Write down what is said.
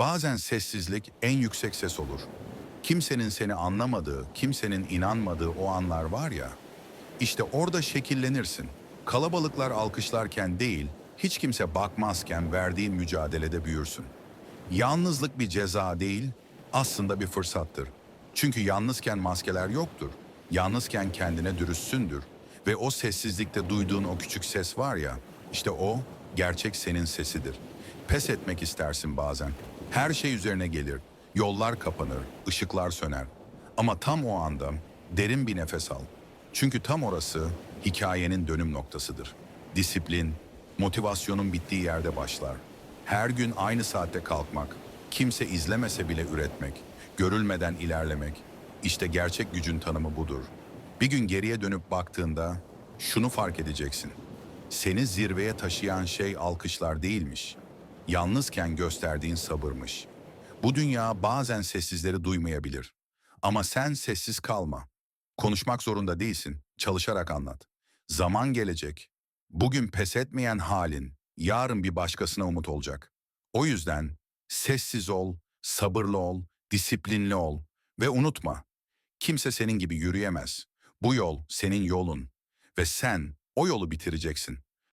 Bazen sessizlik en yüksek ses olur. Kimsenin seni anlamadığı, kimsenin inanmadığı o anlar var ya, işte orada şekillenirsin. Kalabalıklar alkışlarken değil, hiç kimse bakmazken verdiğin mücadelede büyürsün. Yalnızlık bir ceza değil, aslında bir fırsattır. Çünkü yalnızken maskeler yoktur. Yalnızken kendine dürüstsündür. Ve o sessizlikte duyduğun o küçük ses var ya, işte o gerçek senin sesidir. Pes etmek istersin bazen. Her şey üzerine gelir. Yollar kapanır, ışıklar söner. Ama tam o anda derin bir nefes al. Çünkü tam orası hikayenin dönüm noktasıdır. Disiplin, motivasyonun bittiği yerde başlar. Her gün aynı saatte kalkmak, kimse izlemese bile üretmek, görülmeden ilerlemek, işte gerçek gücün tanımı budur. Bir gün geriye dönüp baktığında şunu fark edeceksin. Seni zirveye taşıyan şey alkışlar değilmiş. Yalnızken gösterdiğin sabırmış. Bu dünya bazen sessizleri duymayabilir. Ama sen sessiz kalma. Konuşmak zorunda değilsin, çalışarak anlat. Zaman gelecek. Bugün pes etmeyen halin, yarın bir başkasına umut olacak. O yüzden sessiz ol, sabırlı ol, disiplinli ol ve unutma. Kimse senin gibi yürüyemez. Bu yol senin yolun ve sen o yolu bitireceksin.